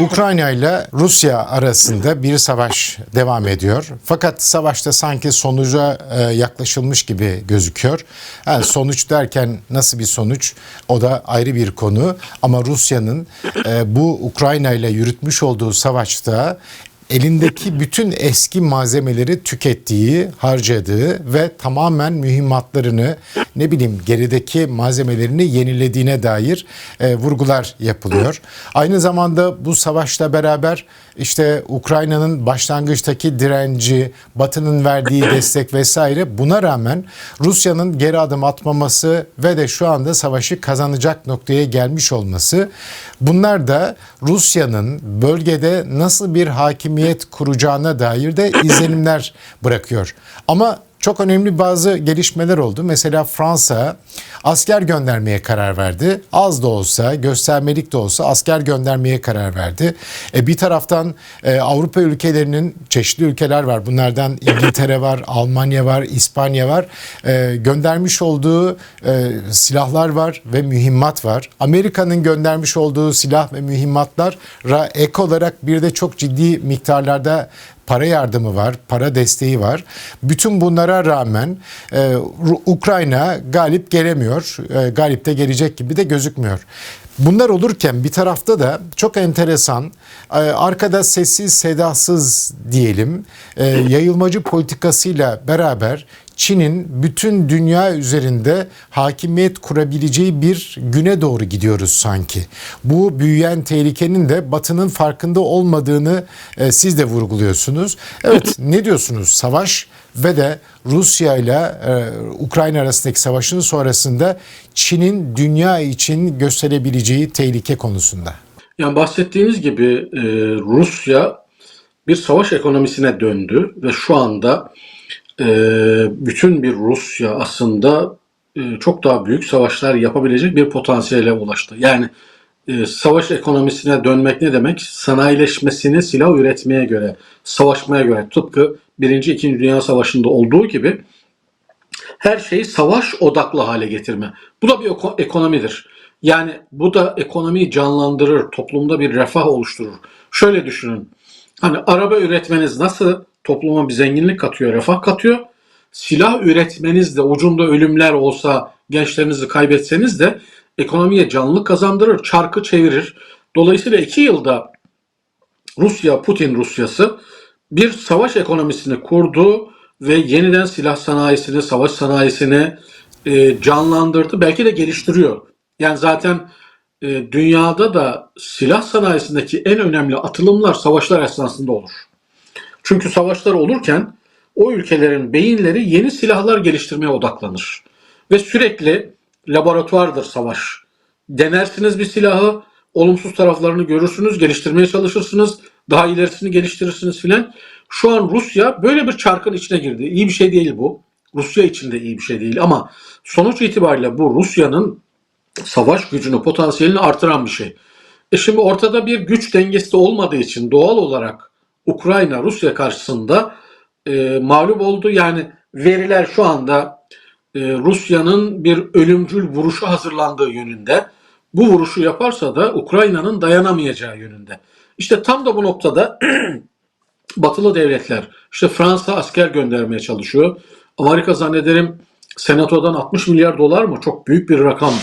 Ukrayna ile Rusya arasında bir savaş devam ediyor. Fakat savaşta sanki sonuca e, yaklaşılmış gibi gözüküyor. Yani sonuç derken nasıl bir sonuç o da ayrı bir konu. Ama Rusya'nın e, bu Ukrayna ile yürütmüş olduğu savaşta elindeki bütün eski malzemeleri tükettiği, harcadığı ve tamamen mühimmatlarını ne bileyim gerideki malzemelerini yenilediğine dair e, vurgular yapılıyor. Aynı zamanda bu savaşla beraber işte Ukrayna'nın başlangıçtaki direnci, Batı'nın verdiği destek vesaire buna rağmen Rusya'nın geri adım atmaması ve de şu anda savaşı kazanacak noktaya gelmiş olması bunlar da Rusya'nın bölgede nasıl bir hakimiyet kuracağına dair de izlenimler bırakıyor. Ama çok önemli bazı gelişmeler oldu. Mesela Fransa asker göndermeye karar verdi. Az da olsa, göstermelik de olsa asker göndermeye karar verdi. E, bir taraftan e, Avrupa ülkelerinin çeşitli ülkeler var. Bunlardan İngiltere var, Almanya var, İspanya var. E, göndermiş olduğu e, silahlar var ve mühimmat var. Amerika'nın göndermiş olduğu silah ve mühimmatlara ek olarak bir de çok ciddi miktarlarda para yardımı var, para desteği var. Bütün bunlara rağmen e, Ukrayna galip gelemiyor. E, galip de gelecek gibi de gözükmüyor. Bunlar olurken bir tarafta da çok enteresan, e, arkada sessiz sedasız diyelim, e, yayılmacı politikasıyla beraber Çin'in bütün dünya üzerinde hakimiyet kurabileceği bir güne doğru gidiyoruz sanki. Bu büyüyen tehlikenin de Batı'nın farkında olmadığını e, siz de vurguluyorsunuz. Evet ne diyorsunuz? Savaş ve de Rusya ile e, Ukrayna arasındaki savaşın sonrasında Çin'in dünya için gösterebileceği tehlike konusunda. Yani bahsettiğiniz gibi e, Rusya bir savaş ekonomisine döndü ve şu anda bütün bir Rusya aslında e, çok daha büyük savaşlar yapabilecek bir potansiyele ulaştı. Yani e, savaş ekonomisine dönmek ne demek? Sanayileşmesini silah üretmeye göre, savaşmaya göre tıpkı 1. 2. Dünya Savaşı'nda olduğu gibi her şeyi savaş odaklı hale getirme. Bu da bir eko- ekonomidir. Yani bu da ekonomiyi canlandırır, toplumda bir refah oluşturur. Şöyle düşünün. Hani araba üretmeniz nasıl topluma bir zenginlik katıyor, refah katıyor? Silah üretmeniz de ucunda ölümler olsa, gençlerinizi kaybetseniz de ekonomiye canlılık kazandırır, çarkı çevirir. Dolayısıyla iki yılda Rusya, Putin Rusyası bir savaş ekonomisini kurdu ve yeniden silah sanayisini, savaş sanayisini e, canlandırdı. Belki de geliştiriyor. Yani zaten e, dünyada da silah sanayisindeki en önemli atılımlar savaşlar esnasında olur. Çünkü savaşlar olurken o ülkelerin beyinleri yeni silahlar geliştirmeye odaklanır. Ve sürekli laboratuvardır savaş. Denersiniz bir silahı, olumsuz taraflarını görürsünüz, geliştirmeye çalışırsınız, daha ilerisini geliştirirsiniz filan. Şu an Rusya böyle bir çarkın içine girdi. İyi bir şey değil bu. Rusya için de iyi bir şey değil ama sonuç itibariyle bu Rusya'nın savaş gücünü, potansiyelini artıran bir şey. E şimdi ortada bir güç dengesi de olmadığı için doğal olarak Ukrayna Rusya karşısında e, mağlup oldu. Yani veriler şu anda e, Rusya'nın bir ölümcül vuruşu hazırlandığı yönünde. Bu vuruşu yaparsa da Ukrayna'nın dayanamayacağı yönünde. İşte tam da bu noktada batılı devletler, işte Fransa asker göndermeye çalışıyor. Amerika zannederim senatodan 60 milyar dolar mı çok büyük bir rakam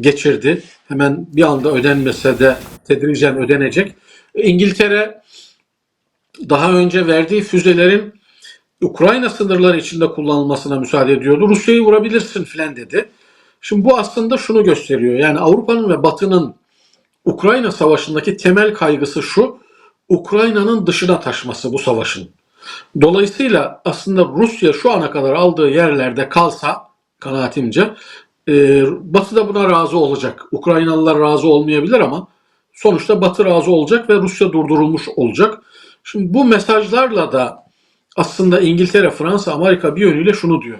geçirdi. Hemen bir anda ödenmese de tedricen ödenecek. İngiltere daha önce verdiği füzelerin Ukrayna sınırları içinde kullanılmasına müsaade ediyordu. Rusya'yı vurabilirsin filan dedi. Şimdi bu aslında şunu gösteriyor. Yani Avrupa'nın ve Batı'nın Ukrayna savaşındaki temel kaygısı şu. Ukrayna'nın dışına taşması bu savaşın. Dolayısıyla aslında Rusya şu ana kadar aldığı yerlerde kalsa kanaatimce e, Batı da buna razı olacak. Ukraynalılar razı olmayabilir ama sonuçta Batı razı olacak ve Rusya durdurulmuş olacak. Şimdi bu mesajlarla da aslında İngiltere, Fransa, Amerika bir yönüyle şunu diyor.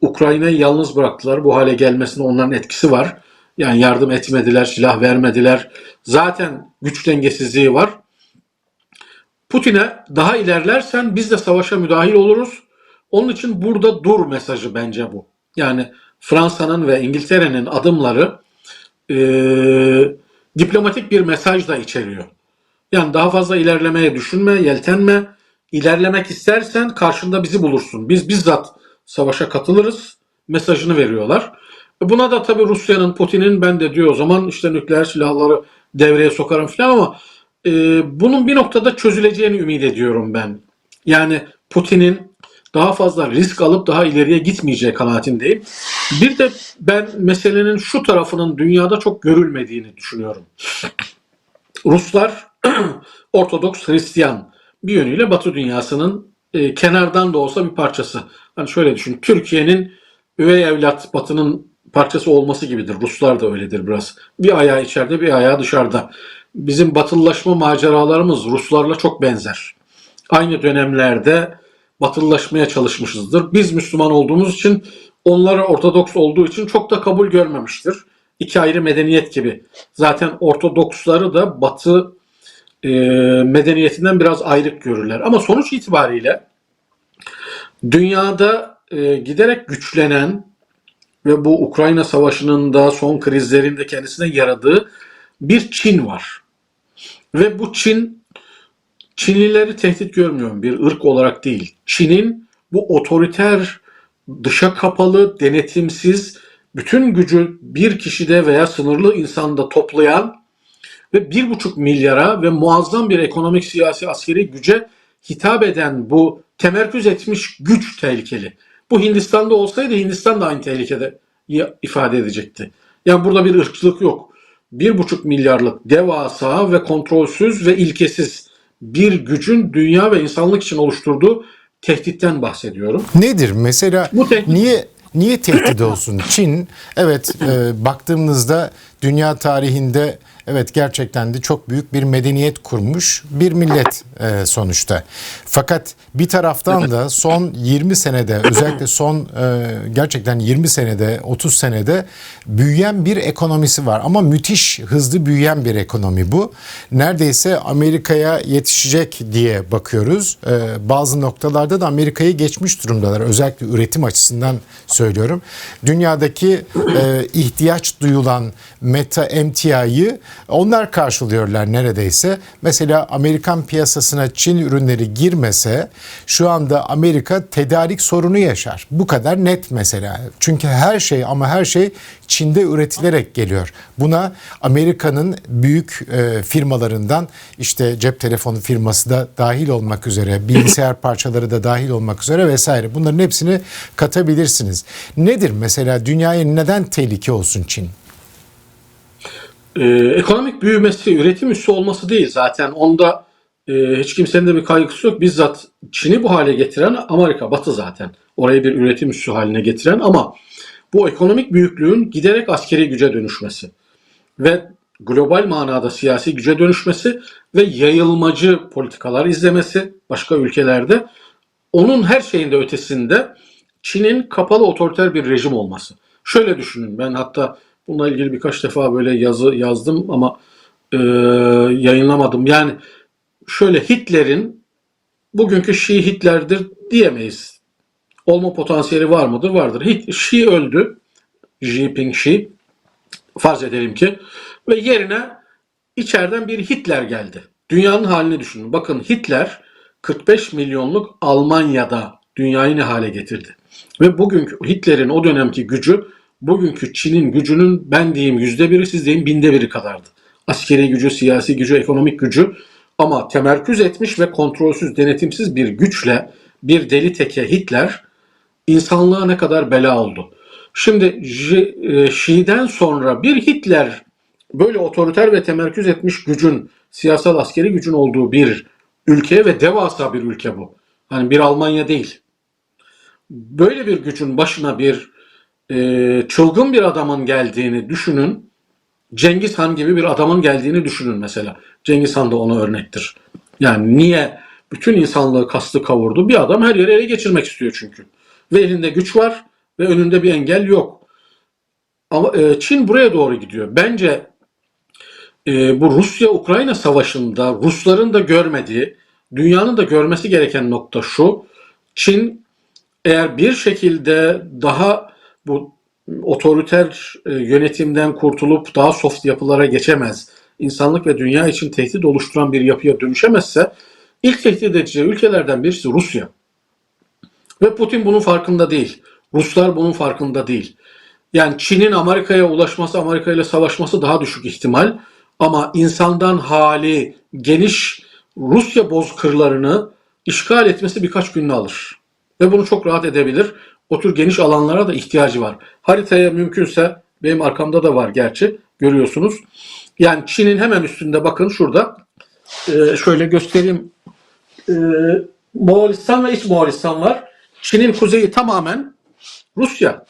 Ukrayna'yı yalnız bıraktılar. Bu hale gelmesine onların etkisi var. Yani yardım etmediler, silah vermediler. Zaten güç dengesizliği var. Putin'e daha ilerlersen biz de savaşa müdahil oluruz. Onun için burada dur mesajı bence bu. Yani Fransa'nın ve İngiltere'nin adımları e, diplomatik bir mesaj da içeriyor. Yani daha fazla ilerlemeye düşünme, yeltenme. İlerlemek istersen karşında bizi bulursun. Biz bizzat savaşa katılırız mesajını veriyorlar. Buna da tabii Rusya'nın, Putin'in ben de diyor o zaman işte nükleer silahları devreye sokarım falan ama e, bunun bir noktada çözüleceğini ümit ediyorum ben. Yani Putin'in daha fazla risk alıp daha ileriye gitmeyeceği kanaatindeyim. Bir de ben meselenin şu tarafının dünyada çok görülmediğini düşünüyorum. Ruslar Ortodoks Hristiyan bir yönüyle Batı dünyasının e, kenardan da olsa bir parçası. Hani şöyle düşün, Türkiye'nin üvey evlat Batı'nın parçası olması gibidir. Ruslar da öyledir biraz. Bir ayağı içeride, bir ayağı dışarıda. Bizim batılılaşma maceralarımız Ruslarla çok benzer. Aynı dönemlerde batılılaşmaya çalışmışızdır. Biz Müslüman olduğumuz için onlara Ortodoks olduğu için çok da kabul görmemiştir. İki ayrı medeniyet gibi. Zaten Ortodoksları da Batı e, medeniyetinden biraz ayrık görürler. Ama sonuç itibariyle dünyada e, giderek güçlenen ve bu Ukrayna Savaşı'nın da son krizlerinde kendisine yaradığı bir Çin var. Ve bu Çin Çinlileri tehdit görmüyorum bir ırk olarak değil. Çin'in bu otoriter, dışa kapalı, denetimsiz, bütün gücü bir kişide veya sınırlı insanda toplayan ve bir buçuk milyara ve muazzam bir ekonomik, siyasi, askeri güce hitap eden bu temerküz etmiş güç tehlikeli. Bu Hindistan'da olsaydı Hindistan da aynı tehlikede ifade edecekti. Yani burada bir ırkçılık yok. Bir buçuk milyarlık devasa ve kontrolsüz ve ilkesiz bir gücün dünya ve insanlık için oluşturduğu tehditten bahsediyorum. Nedir mesela Bu tehdit- niye niye tehdit olsun? Çin evet e, baktığımızda dünya tarihinde evet gerçekten de çok büyük bir medeniyet kurmuş bir millet e, sonuçta. Fakat bir taraftan da son 20 senede özellikle son e, gerçekten 20 senede 30 senede büyüyen bir ekonomisi var ama müthiş hızlı büyüyen bir ekonomi bu. Neredeyse Amerika'ya yetişecek diye bakıyoruz. E, bazı noktalarda da Amerika'yı geçmiş durumdalar. Özellikle üretim açısından söylüyorum. Dünyadaki e, ihtiyaç duyulan meta emtiayı onlar karşılıyorlar neredeyse. Mesela Amerikan piyasasına Çin ürünleri girmese şu anda Amerika tedarik sorunu yaşar. Bu kadar net mesela. Çünkü her şey ama her şey Çin'de üretilerek geliyor. Buna Amerika'nın büyük e, firmalarından işte cep telefonu firması da dahil olmak üzere, bilgisayar parçaları da dahil olmak üzere vesaire. Bunların hepsini katabilirsiniz. Nedir mesela dünyaya neden tehlike olsun Çin? Ee, ekonomik büyümesi, üretim üssü olması değil zaten. Onda e, hiç kimsenin de bir kaygısı yok. Bizzat Çin'i bu hale getiren Amerika, Batı zaten. Orayı bir üretim üssü haline getiren ama bu ekonomik büyüklüğün giderek askeri güce dönüşmesi ve global manada siyasi güce dönüşmesi ve yayılmacı politikalar izlemesi başka ülkelerde onun her şeyinde ötesinde Çin'in kapalı otoriter bir rejim olması. Şöyle düşünün ben hatta bununla ilgili birkaç defa böyle yazı yazdım ama e, yayınlamadım. Yani şöyle Hitler'in bugünkü Şii Hitler'dir diyemeyiz. Olma potansiyeli var mıdır? Vardır. Hit, Şii öldü. Xi Jinping. Farz edelim ki. Ve yerine içeriden bir Hitler geldi. Dünyanın halini düşünün. Bakın Hitler 45 milyonluk Almanya'da dünyayı ne hale getirdi. Ve bugünkü Hitler'in o dönemki gücü bugünkü Çin'in gücünün ben diyeyim yüzde biri siz deyin binde biri kadardı. Askeri gücü, siyasi gücü, ekonomik gücü ama temerküz etmiş ve kontrolsüz, denetimsiz bir güçle bir deli teke Hitler insanlığa ne kadar bela oldu. Şimdi J- e, Şii'den sonra bir Hitler böyle otoriter ve temerküz etmiş gücün, siyasal askeri gücün olduğu bir ülke ve devasa bir ülke bu. Hani bir Almanya değil. Böyle bir gücün başına bir e, çılgın bir adamın geldiğini düşünün. Cengiz Han gibi bir adamın geldiğini düşünün mesela. Cengiz Han da ona örnektir. Yani niye bütün insanlığı kastı kavurdu? Bir adam her yeri ele geçirmek istiyor çünkü. Ve elinde güç var ve önünde bir engel yok. Ama e, Çin buraya doğru gidiyor. Bence e, bu Rusya-Ukrayna savaşında Rusların da görmediği, dünyanın da görmesi gereken nokta şu. Çin eğer bir şekilde daha bu otoriter e, yönetimden kurtulup daha soft yapılara geçemez insanlık ve dünya için tehdit oluşturan bir yapıya dönüşemezse ilk tehdit edeceği ülkelerden birisi Rusya. Ve Putin bunun farkında değil. Ruslar bunun farkında değil. Yani Çin'in Amerika'ya ulaşması, Amerika ile savaşması daha düşük ihtimal. Ama insandan hali geniş Rusya bozkırlarını işgal etmesi birkaç gününü alır. Ve bunu çok rahat edebilir. O tür geniş alanlara da ihtiyacı var. Haritaya mümkünse benim arkamda da var gerçi görüyorsunuz. Yani Çin'in hemen üstünde bakın şurada Ee, şöyle göstereyim. Ee, Moğolistan ve İç Moğolistan var. Çin'in kuzeyi tamamen Rusya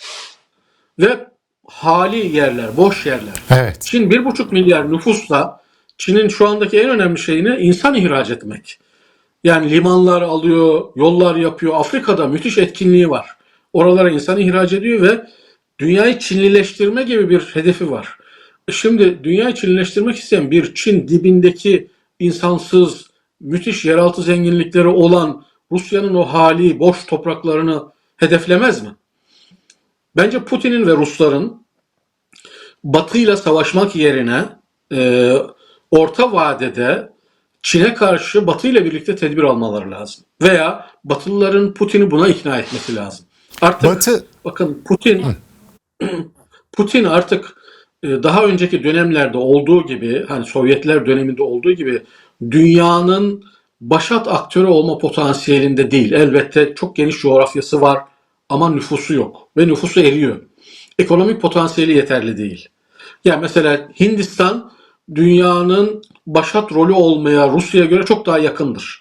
ve hali yerler, boş yerler. Evet. Çin 1,5 milyar nüfusla Çin'in şu andaki en önemli şeyini insan ihraç etmek. Yani limanlar alıyor, yollar yapıyor. Afrika'da müthiş etkinliği var. Oralara insan ihraç ediyor ve dünyayı Çinlileştirme gibi bir hedefi var. Şimdi dünyayı Çinlileştirmek isteyen bir Çin dibindeki insansız, müthiş yeraltı zenginlikleri olan Rusya'nın o hali, boş topraklarını hedeflemez mi? Bence Putin'in ve Rusların Batı'yla savaşmak yerine e, orta vadede Çin'e karşı Batı ile birlikte tedbir almaları lazım. Veya Batılıların Putin'i buna ikna etmesi lazım. Artık Batı bakın Putin Putin artık e, daha önceki dönemlerde olduğu gibi hani Sovyetler döneminde olduğu gibi dünyanın başat aktörü olma potansiyelinde değil. Elbette çok geniş coğrafyası var ama nüfusu yok ve nüfusu eriyor. Ekonomik potansiyeli yeterli değil. Yani mesela Hindistan dünyanın başat rolü olmaya Rusya'ya göre çok daha yakındır.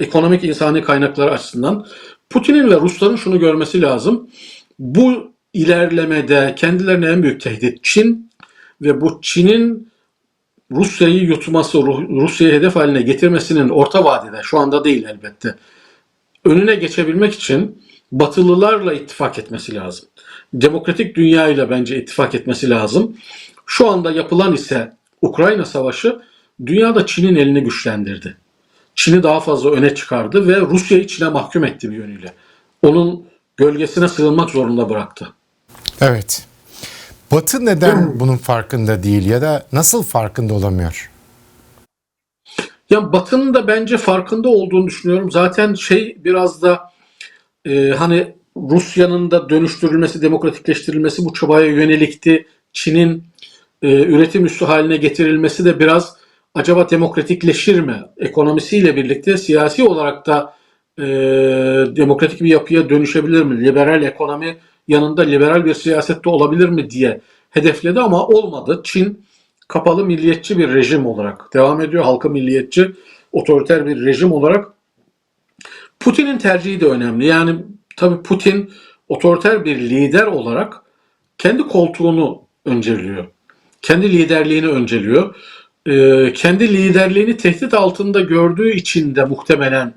Ekonomik insani kaynakları açısından. Putin'in ve Rusların şunu görmesi lazım. Bu ilerlemede kendilerine en büyük tehdit Çin ve bu Çin'in Rusya'yı yutması, Ru- Rusya'yı hedef haline getirmesinin orta vadede, şu anda değil elbette, önüne geçebilmek için Batılılarla ittifak etmesi lazım. Demokratik dünyayla bence ittifak etmesi lazım. Şu anda yapılan ise Ukrayna Savaşı dünyada Çin'in elini güçlendirdi. Çin'i daha fazla öne çıkardı ve Rusya'yı Çin'e mahkum etti bir yönüyle. Onun gölgesine sığınmak zorunda bıraktı. evet. Batı neden bunun farkında değil ya da nasıl farkında olamıyor? Ya Batı'nın da bence farkında olduğunu düşünüyorum. Zaten şey biraz da e, hani Rusya'nın da dönüştürülmesi, demokratikleştirilmesi bu çabaya yönelikti. Çin'in e, üretim üssü haline getirilmesi de biraz acaba demokratikleşir mi? Ekonomisiyle birlikte siyasi olarak da e, demokratik bir yapıya dönüşebilir mi? Liberal ekonomi yanında liberal bir siyasette olabilir mi diye hedefledi ama olmadı. Çin kapalı milliyetçi bir rejim olarak devam ediyor. Halka milliyetçi, otoriter bir rejim olarak. Putin'in tercihi de önemli. Yani tabii Putin otoriter bir lider olarak kendi koltuğunu önceliyor. Kendi liderliğini önceliyor. Ee, kendi liderliğini tehdit altında gördüğü için de muhtemelen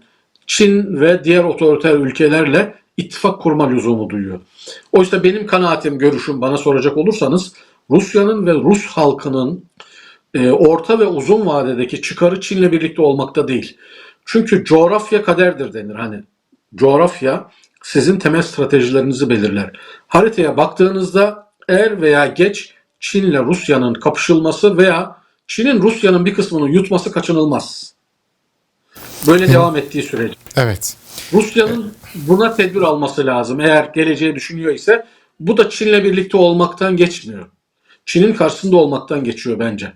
Çin ve diğer otoriter ülkelerle ittifak kurma lüzumu duyuyor. Oysa benim kanaatim, görüşüm bana soracak olursanız Rusya'nın ve Rus halkının e, orta ve uzun vadedeki çıkarı Çin'le birlikte olmakta değil. Çünkü coğrafya kaderdir denir hani. Coğrafya sizin temel stratejilerinizi belirler. Haritaya baktığınızda er veya geç Çin'le Rusya'nın kapışılması veya Çin'in Rusya'nın bir kısmını yutması kaçınılmaz. Böyle devam ettiği sürece. Evet. Rusya'nın buna tedbir alması lazım. Eğer geleceği düşünüyor ise bu da Çin'le birlikte olmaktan geçmiyor. Çin'in karşısında olmaktan geçiyor bence.